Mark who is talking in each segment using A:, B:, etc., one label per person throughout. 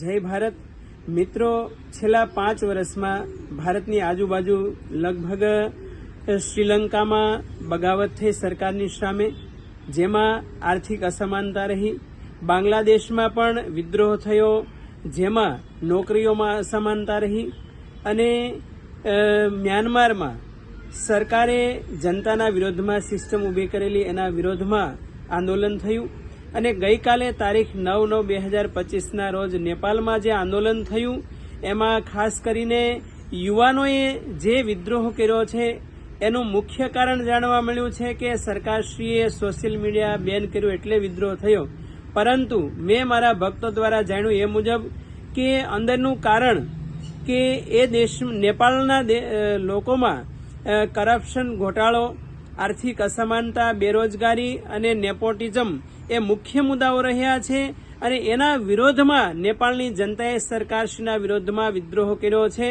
A: જય ભારત. મિત્રો, છેલ્લા પાંચ વર્ષમાં ભારતની આજુબાજુ લગભગ શ્રીલંકામાં બગાવત થઈ સરકારની સામે, જેમાં આર્થિક અસમાનતા રહી. બાંગ્લાદેશમાં પણ વિદ્રોહ થયો, જેમાં નોકરીઓમાં અસમાનતા રહી અને મ્યાનમારમાં સરકારે જનતાના વિરોધમાં સિસ્ટમ ઊભી કરેલી, એના વિરોધમાં આંદોલન થયું. અને ગઈકાલે તારીખ નવ નવ બે હજાર પચીસના રોજ નેપાળમાં જે આંદોલન થયું, એમાં ખાસ કરીને યુવાનોએ જે વિદ્રોહ કર્યો છે, એનું મુખ્ય કારણ જાણવા મળ્યું છે કે સરકારશ્રીએ સોશિયલ મીડિયા બેન કર્યું એટલે વિદ્રોહ થયો. પરંતુ મેં મારા ભક્તો દ્વારા જાણ્યું એ મુજબ કે અંદરનું કારણ કે એ દેશ, નેપાળના લોકોમાં કરપ્શન, ઘોટાળો, આર્થિક અસમાનતા, બેરોજગારી અને નેપોટિઝમ એ મુખ્ય મુદ્દાઓ રહ્યા છે અને એના વિરોધમાં નેપાળની જનતાએ સરકારશ્રીના વિરોધમાં વિદ્રોહ કર્યો છે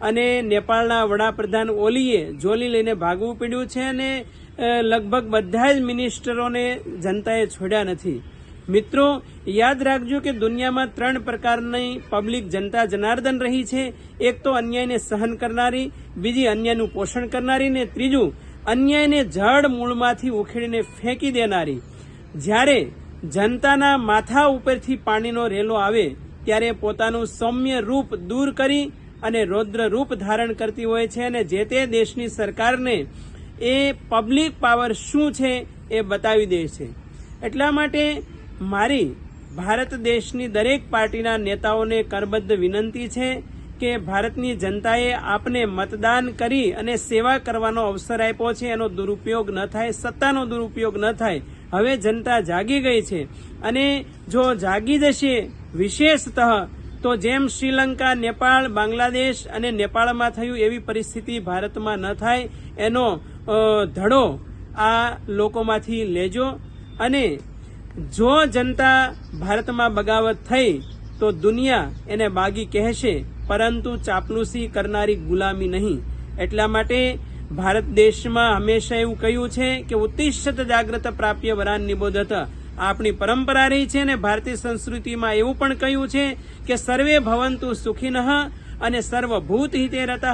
A: અને નેપાળના વડાપ્રધાન ઓલીએ જોલી લઈને ભાગવું પડ્યું છે અને લગભગ બધા જ મિનિસ્ટરોને જનતાએ છોડ્યા નથી. મિત્રો, યાદ રાખજો કે દુનિયામાં ત્રણ પ્રકારની પબ્લિક જનતા જનાર્દન રહી છે. એક તો અન્યાયને સહન કરનારી, બીજી અન્યાયનું પોષણ કરનારી ને ત્રીજું અન્યાયને જળ મૂળમાંથી ઉખેડીને ફેંકી દેનારી. જ્યારે જનતાના માથા ઉપરથી પાણીનો રેલો આવે, ત્યારે પોતાનું સૌમ્ય રૂપ દૂર કરી અને રૌદ્ર રૂપ ધારણ કરતી હોય છે અને જે તે દેશની સરકારને એ પબ્લિક પાવર શું છે એ બતાવી દે છે. એટલા માટે મારી ભારત દેશની દરેક પાર્ટીના નેતાઓને કરબદ્ધ વિનંતી છે કે ભારતની જનતાએ આપને મતદાન કરી અને સેવા કરવાનો અવસર આપ્યો છે, એનો દુરુપયોગ ન થાય, સત્તાનો દુરુપયોગ ન થાય. હવે જનતા જાગી ગઈ છે. અને જો જાગી જશે વિશેષતઃ, તો જેમ શ્રીલંકા, નેપાળ, બાંગ્લાદેશ અને નેપાળમાં થયું એવી પરિસ્થિતિ ભારતમાં ન થાય, એનો ધડો આ લોકોમાંથી લેજો. અને જો જનતા ભારતમાં બગાવત થઈ, તો દુનિયા એને બાગી કહેશે. પરંતુ ચાપલુસી કરનારી ગુલામી નહીં. એટલા માટે ભારત દેશમાં હંમેશા એવું કહ્યું છે કે ઉત્તિષ્ઠત જાગ્રત પ્રાપ્ય વરાન નિબોધત આપણી પરંપરા રહી છે અને ભારતીય સંસ્કૃતિમાં એવું પણ કહ્યું છે કે સર્વે ભવંતુ સુખીનઃ અને સર્વભૂત હિતે રતઃ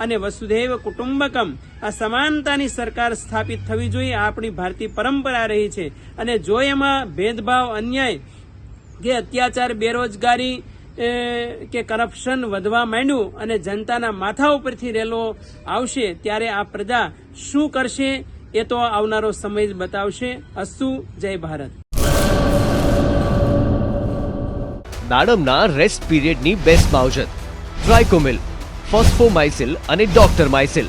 A: અને વસુધૈવ કુટુંબકમ. આ સમાનતાની સરકાર સ્થાપિત થવી જોઈએ આપણી ભારતીય પરંપરા રહી છે. અને જો એમાં ભેદભાવ અન્યાય કે અત્યાચાર, બેરોજગારી કે કરપ્શન વધવા માંડ્યું અને જનતાના માથા ઉપરથી રેલો આવશે ત્યારે આ પ્રજા શું કરશે એ તો આવનારો સમય જ બતાવશે. અસ્તુ, જય ભારત.
B: દાડમના રેસ્ટ પીરિયડની બેસ્ટ માવજત ટ્રાયકોમિલ ફોસ્ફોમાઇસિલ અને ડોક્ટર માઇસિલ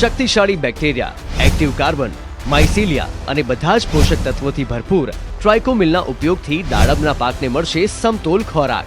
B: શક્તિશાળી બેક્ટેરિયા એક્ટિવ કાર્બન માઇસિલિયા અને બધા જ પોષક તત્વોથી ભરપૂર. ટ્રાયકોમિલના ઉપયોગથી દાડમના પાકને મળશે સમતોલ ખોરાક.